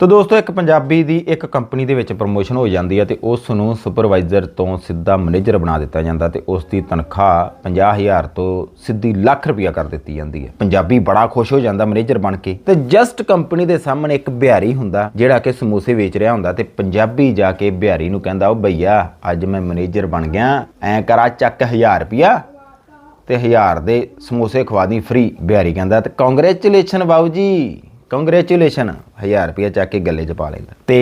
ਤਾਂ ਦੋਸਤੋ, ਇੱਕ ਪੰਜਾਬੀ ਦੀ ਇੱਕ ਕੰਪਨੀ ਦੇ ਵਿੱਚ ਪ੍ਰਮੋਸ਼ਨ ਹੋ ਜਾਂਦੀ ਹੈ ਤੇ ਉਸ ਨੂੰ ਸੁਪਰਵਾਈਜ਼ਰ ਤੋਂ ਸਿੱਧਾ ਮੈਨੇਜਰ ਬਣਾ ਦਿੱਤਾ ਜਾਂਦਾ ਤੇ ਉਸ ਦੀ ਤਨਖਾਹ 50000 ਤੋਂ ਸਿੱਧੀ ਲੱਖ ਰੁਪਇਆ ਕਰ ਦਿੱਤੀ ਜਾਂਦੀ ਹੈ। ਪੰਜਾਬੀ ਬੜਾ ਖੁਸ਼ ਹੋ ਜਾਂਦਾ ਮੈਨੇਜਰ ਬਣ ਕੇ ਤੇ ਜਸਟ ਕੰਪਨੀ ਦੇ ਸਾਹਮਣੇ ਇੱਕ ਬਿਹਾਰੀ ਹੁੰਦਾ ਜਿਹੜਾ ਕਿ ਸਮੋਸੇ ਵੇਚ ਰਿਹਾ ਹੁੰਦਾ ਤੇ ਪੰਜਾਬੀ ਜਾ ਕੇ ਬਿਹਾਰੀ ਨੂੰ ਕਹਿੰਦਾ ਉਹ ਭਈਆ, ਅੱਜ ਮੈਂ ਮੈਨੇਜਰ ਬਣ ਗਿਆ, ਐ ਕਰਾ ਚੱਕ 1000 ਰੁਪਇਆ ਤੇ 1000 ਦੇ ਸਮੋਸੇ ਖਵਾ ਦੀ ਫ੍ਰੀ ਬਿਹਾਰੀ ਕਹਿੰਦਾ। ਤੇ ਕੰਗ੍ਰੈਚੁਲੇਸ਼ਨ ਬਾਊ ਜੀ। ਕੰਗ੍ਰੈਚੁਲੇਸ਼ਨ 1000 ਰੁਪਏ ਚੱਕ ਕੇ ਗੱਲੇ 'ਚ ਪਾ ਲੈਂਦਾ ਤੇ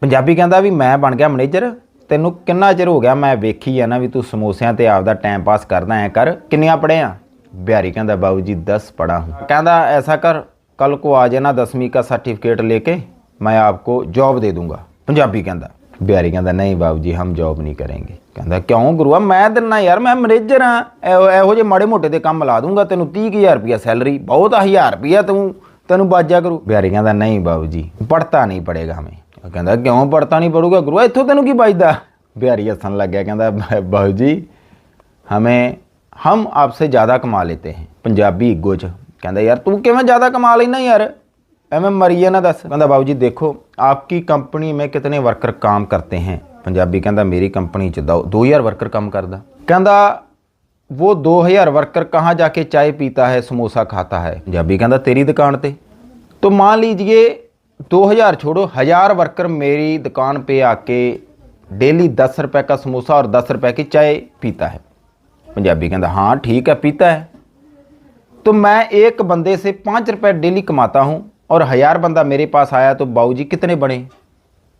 ਪੰਜਾਬੀ ਕਹਿੰਦਾ ਵੀ ਮੈਂ ਬਣ ਗਿਆ ਮੈਨੇਜਰ ਤੈਨੂੰ ਕਿੰਨਾ ਚਿਰ ਹੋ ਗਿਆ ਮੈਂ ਵੇਖੀ ਆ ਨਾ ਵੀ ਤੂੰ ਸਮੋਸਿਆਂ ਤੇ ਆਪਦਾ ਟਾਈਮ ਪਾਸ ਕਰਦਾ ਐ ਕਰ ਕਿੰਨੀਆਂ ਪੜਿਆ ਬਿਹਾਰੀ ਕਹਿੰਦਾ ਬਾਊ ਜੀ 10 पढ़ा हूँ ਕਹਿੰਦਾ ऐसा कर कल को आ जाना दसवीं का सर्टिफिकेट लेके मैं आपको जॉब दे दूंगा ਪੰਜਾਬੀ ਕਹਿੰਦਾ ਬਿਹਾਰੀ ਕਹਿੰਦਾ ਨਹੀਂ ਬਾਬੂ ਜੀ ਹਮ ਜੌਬ ਨਹੀਂ ਕਰਾਂਗੇ ਕਹਿੰਦਾ ਕਿਉਂ ਗੁਰੂਆ ਮੈਂ ਦਿੰਨਾ ਯਾਰ ਮੈਂ ਮੈਨੇਜਰ ਹਾਂ ਇਹੋ ਇਹੋ ਜਿਹੇ ਮਾੜੇ ਮੋਟੇ ਦੇ ਕੰਮ ਲਾ ਦੂੰਗਾ ਤੈਨੂੰ 30000 ਰੁਪਇਆ ਸੈਲਰੀ ਬਹੁਤ ਆ 1000 ਰੁਪਇਆ ਤੂੰ ਤੈਨੂੰ ਬਾਜਿਆ ਕਰੂ। ਬਿਹਾਰੀ ਕਹਿੰਦਾ, ਨਹੀਂ ਬਾਬੂ ਜੀ ਪੜਤਾ ਨਹੀਂ ਪੜੇਗਾ ਹਮੇ। ਉਹ ਕਹਿੰਦਾ, ਕਿਉਂ ਪੜਤਾ ਨਹੀਂ ਪੜੂਗਾ ਗੁਰੂ? ਇੱਥੋਂ ਤੈਨੂੰ ਕੀ ਬਾਜਦਾ? ਬਿਆਰੀ ਹੱਸਣ ਲੱਗ ਕਹਿੰਦਾ, ਬਾਬੂ ਜੀ, ਹਮੇ, ਹਮ ਆਪਸੇ ਜ਼ਿਆਦਾ ਕਮਾ ਲੇਤੇ ਹੈ, ਪੰਜਾਬੀ ਇਗੋ ਚ। ਕਹਿੰਦਾ, ਯਾਰ ਤੂੰ ਕਿਵੇਂ ਜ਼ਿਆਦਾ ਕਮਾ ਲੈਣਾ ਯਾਰ? ਐਵੇਂ ਮਰੀਏ ਨਾ ਦੱਸ। ਕਹਿੰਦਾ, ਬਾਬੂ ਜੀ, ਦੇਖੋ, ਆਪਕੀ ਕੰਪਨੀ ਮੇ ਕਿਤਨੇ ਵਰਕਰ ਕੰਮ ਕਰਤੇ ਹੈ? ਪੰਜਾਬੀ ਕਹਿੰਦਾ, ਮੇਰੀ ਕੰਪਨੀ ਚ 2000 ਵਰਕਰ ਕੰਮ ਕਰਦਾ। ਕਹਿੰਦਾ वो 2000 वर्कर कहाँ जाके चाय पीता है समोसा खाता है पंजाबी कहता तेरी दुकान पे तो मान लीजिए 2000 छोड़ो हजार वर्कर मेरी दुकान पे आके डेली दस रुपए का समोसा और दस रुपए की चाय पीता है पंजाबी कहता हाँ ठीक है पीता है तो मैं एक बंदे से पाँच रुपए डेली कमाता हूँ और हजार बंदा मेरे पास आया तो बाबू जी कितने बने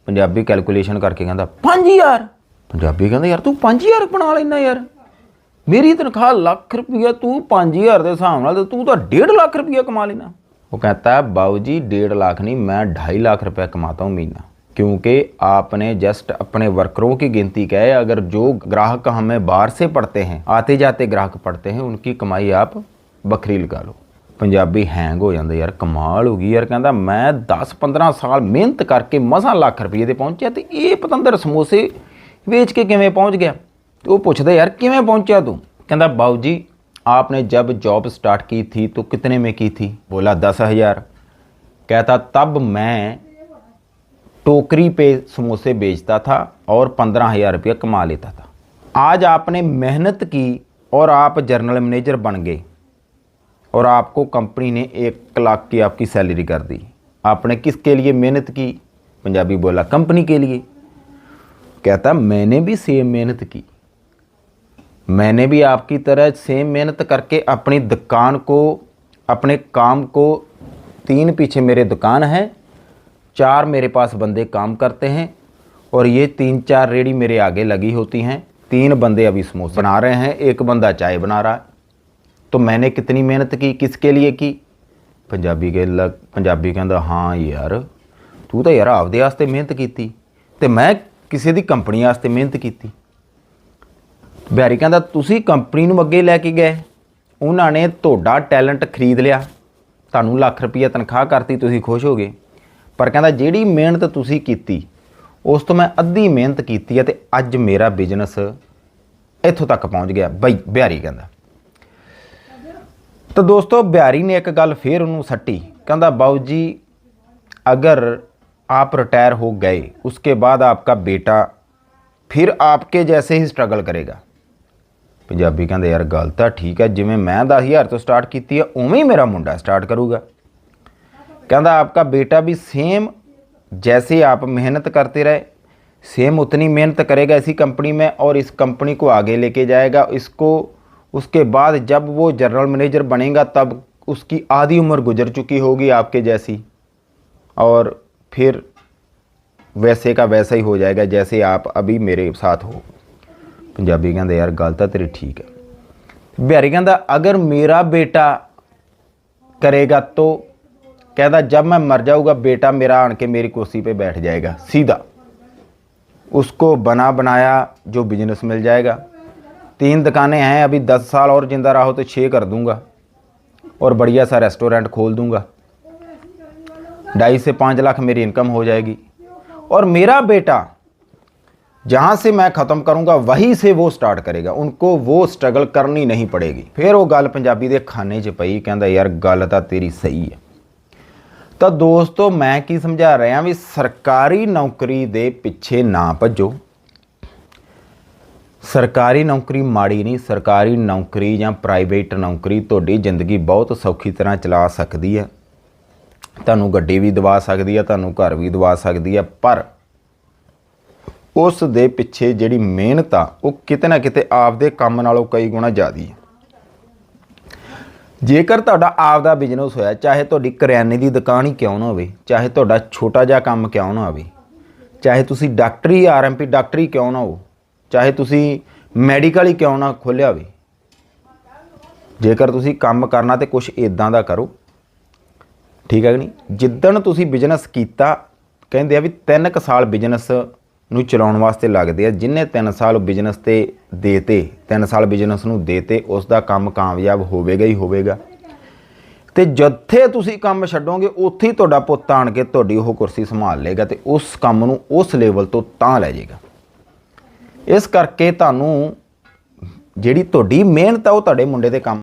पंजाबी कैलकुलेशन करके कहता पाँच हज़ार पंजाबी कहता यार तू पाँच हज़ार बना लेना यार ਮੇਰੀ ਤਨਖਾਹ ਲੱਖ ਰੁਪਇਆ ਤੂੰ 5000 ਦੇ ਹਿਸਾਬ ਨਾਲ ਤੇ ਤੂੰ ਤਾਂ 1.5 ਲੱਖ ਰੁਪਇਆ ਕਮਾ ਲੈਣਾ वो कहता है बाबू जी डेढ़ लाख नहीं मैं ढाई लाख रुपया कमाता हूँ महीना क्योंकि आपने जस्ट अपने वर्करों की गिनती क्या है अगर जो ग्राहक हमें बाहर से पढ़ते हैं आते जाते ग्राहक पढ़ते हैं उनकी कमाई आप बखरी लगा लो ਪੰਜਾਬੀ ਹੈਂਗ ਹੋ ਜਾਂਦਾ ਯਾਰ ਕਮਾਲ ਹੋ ਗਈ ਯਾਰ ਕਹਿੰਦਾ ਮੈਂ 10 15 ਸਾਲ ਮਿਹਨਤ ਕਰਕੇ ਮਸਾਂ ਲੱਖ ਰੁਪਏ ਤੇ ਪਹੁੰਚਿਆ ਤੇ ਇਹ ਪਤੰਦਰ ਸਮੋਸੇ ਵੇਚ ਕੇ ਕਿਵੇਂ ਪਹੁੰਚ ਗਿਆ ਤੇ ਉਹ ਪੁੱਛਦਾ ਯਾਰ ਕਿਵੇਂ ਪਹੁੰਚਿਆ ਤੂੰ ਕਹਿੰਦਾ ਬਾਊ ਜੀ आपने जब जॉब स्टार्ट की थी तो कितने में की थी बोला दस हजार कहता तब मैं टोकरी पे समोसे बेचता था और पंद्रह हजार रुपया कमा लेता था आज आपने मेहनत की और आप जर्नल मैनेजर बन गए और आपको कंपनी ने एक लाख की आपकी सैलरी कर दी आपने किसके लिए मेहनत की पंजाबी बोला कंपनी के लिए कहता मैंने भी सेम मेहनत की मैंने भी आपकी तरह सेम मेहनत करके अपनी दुकान को अपने काम को तीन पीछे मेरे दुकान है चार मेरे पास बंदे काम करते हैं और ये तीन चार रेडी मेरे आगे लगी होती हैं तीन बंदे अभी समोसे बना रहे हैं एक बंदा चाय बना रहा है तो मैंने कितनी मेहनत की किसके लिए की ਪੰਜਾਬੀ ਕੇ ਲੱਗ ਪੰਜਾਬੀ ਕਹਿੰਦਾ ਹਾਂ ਯਾਰ ਤੂੰ ਤਾਂ ਯਾਰ ਆਪਦੇ ਵਾਸਤੇ ਮਿਹਨਤ ਕੀਤੀ ਤੇ ਮੈਂ ਕਿਸੇ ਦੀ ਕੰਪਨੀ ਵਾਸਤੇ ਮਿਹਨਤ ਕੀਤੀ ਬਿਹਾਰੀ ਕਹਿੰਦਾ ਤੁਸੀਂ ਕੰਪਨੀ ਨੂੰ ਅੱਗੇ ਲੈ ਕੇ ਗਏ ਉਹਨਾਂ ਨੇ ਤੁਹਾਡਾ ਟੈਲੈਂਟ ਖਰੀਦ ਲਿਆ ਤੁਹਾਨੂੰ ਲੱਖ ਰੁਪਈਆ ਤਨਖਾਹ ਕਰਤੀ ਤੁਸੀਂ ਖੁਸ਼ ਹੋ ਗਏ ਪਰ ਕਹਿੰਦਾ ਜਿਹੜੀ ਮਿਹਨਤ ਤੁਸੀਂ ਕੀਤੀ ਉਸ ਤੋਂ ਮੈਂ ਅੱਧੀ ਮਿਹਨਤ ਕੀਤੀ ਹੈ ਤੇ ਅੱਜ ਮੇਰਾ ਬਿਜ਼ਨਸ ਇੱਥੋਂ ਤੱਕ ਪਹੁੰਚ ਗਿਆ ਬਈ ਬਿਹਾਰੀ ਕਹਿੰਦਾ तो दोस्तों बिहारी ने एक गल फिर उन्होंने सट्टी कहता बाबू जी अगर आप रिटायर हो गए उसके बाद आपका बेटा फिर आपके जैसे ही स्ट्रगल करेगा ਪੰਜਾਬੀ ਕਹਿੰਦੇ ਯਾਰ ਗੱਲ ਤਾਂ ਠੀਕ ਹੈ ਜਿਵੇਂ ਮੈਂ 10000 ਤੋਂ ਸਟਾਰਟ ਕੀਤੀ ਹੈ ਉਵੇਂ ਹੀ ਮੇਰਾ ਮੁੰਡਾ ਸਟਾਰਟ ਕਰੂਗਾ कहता आपका बेटा भी सेम जैसे आप मेहनत करते रहे सेम उतनी मेहनत करेगा इसी कंपनी में और इस कंपनी को आगे लेके जाएगा इसको उसके बाद जब वो जनरल मैनेजर बनेगा तब उसकी आधी उम्र गुजर चुकी होगी आपके जैसी और फिर वैसे का वैसा ही हो जाएगा जैसे आप अभी मेरे साथ हो पंजाबी कहते यार गल तो तेरी ठीक है बिहारी कहता अगर मेरा बेटा करेगा तो कहता जब मैं मर जाऊंगा बेटा मेरा आन के मेरी कुर्सी पे बैठ जाएगा सीधा उसको बना बनाया जो बिजनेस मिल जाएगा तीन दुकानें हैं अभी दस साल और जिंदा रहो तो छः कर दूंगा और बढ़िया सा रेस्टोरेंट खोल दूंगा ढाई से पाँच लाख मेरी इनकम हो जाएगी और मेरा बेटा जहाँ से मैं ख़त्म करूँगा वहीं से वो स्टार्ट करेगा उनको वो स्ट्रगल करनी नहीं पड़ेगी फिर वो गल पंजाबी ਦੇ ਖਾਨੇ 'ਚ ਪਈ ਕਹਿੰਦਾ ਯਾਰ ਗੱਲ ਤਾਂ ਤੇਰੀ ਸਹੀ ਹੈ ਤਾਂ ਦੋਸਤੋ ਮੈਂ ਕੀ ਸਮਝਾ ਰਿਹਾ ਵੀ ਸਰਕਾਰੀ ਨੌਕਰੀ ਦੇ ਪਿੱਛੇ ਨਾ ਭੱਜੋ ਸਰਕਾਰੀ ਨੌਕਰੀ ਮਾੜੀ ਨਹੀਂ ਸਰਕਾਰੀ ਨੌਕਰੀ ਜਾਂ ਪ੍ਰਾਈਵੇਟ ਨੌਕਰੀ ਤੁਹਾਡੀ ਜ਼ਿੰਦਗੀ ਬਹੁਤ ਸੌਖੀ ਤਰ੍ਹਾਂ ਚਲਾ ਸਕਦੀ ਹੈ ਤੁਹਾਨੂੰ ਗੱਡੀ ਵੀ ਦਵਾ ਸਕਦੀ ਹੈ ਤੁਹਾਨੂੰ ਘਰ ਵੀ ਦਵਾ ਸਕਦੀ ਹੈ ਪਰ ਉਸ ਦੇ ਪਿੱਛੇ ਜਿਹੜੀ ਮਿਹਨਤ ਆ, ਉਹ ਕਿਤੇ ਨਾ ਕਿਤੇ ਆਪਦੇ ਕੰਮ ਨਾਲੋਂ ਕਈ ਗੁਣਾ ਜ਼ਿਆਦੀ ਹੈ ਜੇਕਰ ਤੁਹਾਡਾ ਆਪ ਦਾ ਬਿਜ਼ਨਸ ਹੋਇਆ, ਚਾਹੇ ਤੁਹਾਡੀ ਕਰਿਆਨੇ ਦੀ ਦੁਕਾਨ ਹੀ ਕਿਉਂ ਨਾ ਹੋਵੇ, ਚਾਹੇ ਤੁਹਾਡਾ ਛੋਟਾ ਜਿਹਾ ਕੰਮ ਕਿਉਂ ਨਾ ਹੋਵੇ ਚਾਹੇ ਤੁਸੀਂ ਡਾਕਟਰੀ ਆਰਐਮਪੀ ਡਾਕਟਰੀ ਕਿਉਂ ਨਾ ਹੋ, ਚਾਹੇ ਤੁਸੀਂ ਮੈਡੀਕਲ ਹੀ ਕਿਉਂ ਨਾ ਖੋਲ੍ਹਿਆ ਹੋਵੇ, ਜੇਕਰ ਤੁਸੀਂ ਕੰਮ ਕਰਨਾ ਤੇ ਕੁਝ ਇਦਾਂ ਦਾ ਕਰੋ, ਠੀਕ ਹੈ ਕਿ ਨਹੀਂ? ਜਿੱਦਣ ਤੁਸੀਂ ਬਿਜ਼ਨਸ ਕੀਤਾ, ਕਹਿੰਦੇ ਆ ਵੀ 3 ਕ ਸਾਲ ਬਿਜ਼ਨਸ ਨੂੰ ਚਲਾਉਣ ਵਾਸਤੇ ਲੱਗਦੇ ਆ, ਜਿੰਨੇ 3 ਸਾਲ ਬਿਜ਼ਨਸ ਤੇ ਦੇਤੇ 3 ਸਾਲ ਬਿਜ਼ਨਸ ਨੂੰ ਦੇਤੇ ਉਸ ਦਾ ਕੰਮ ਕਾਮਯਾਬ ਹੋਵੇਗਾ ਹੀ ਹੋਵੇਗਾ। ਤੇ ਜਿੱਥੇ ਤੁਸੀਂ ਕੰਮ ਛੱਡੋਗੇ, ਉੱਥੇ ਹੀ ਤੁਹਾਡਾ ਪੁੱਤ ਆਣ ਕੇ ਤੁਹਾਡੀ ਉਹ ਕੁਰਸੀ ਸੰਭਾਲ ਲੇਗਾ ਤੇ ਉਸ ਕੰਮ ਨੂੰ ਉਸ ਲੈਵਲ ਤੋਂ ਤਾਂ ਲੈ ਜਾਏਗਾ। ਇਸ ਕਰਕੇ ਤੁਹਾਨੂੰ ਜਿਹੜੀ ਤੁਹਾਡੀ ਮਿਹਨਤ ਆ, ਉਹ ਤੁਹਾਡੇ ਮੁੰਡੇ ਦੇ ਕੰਮ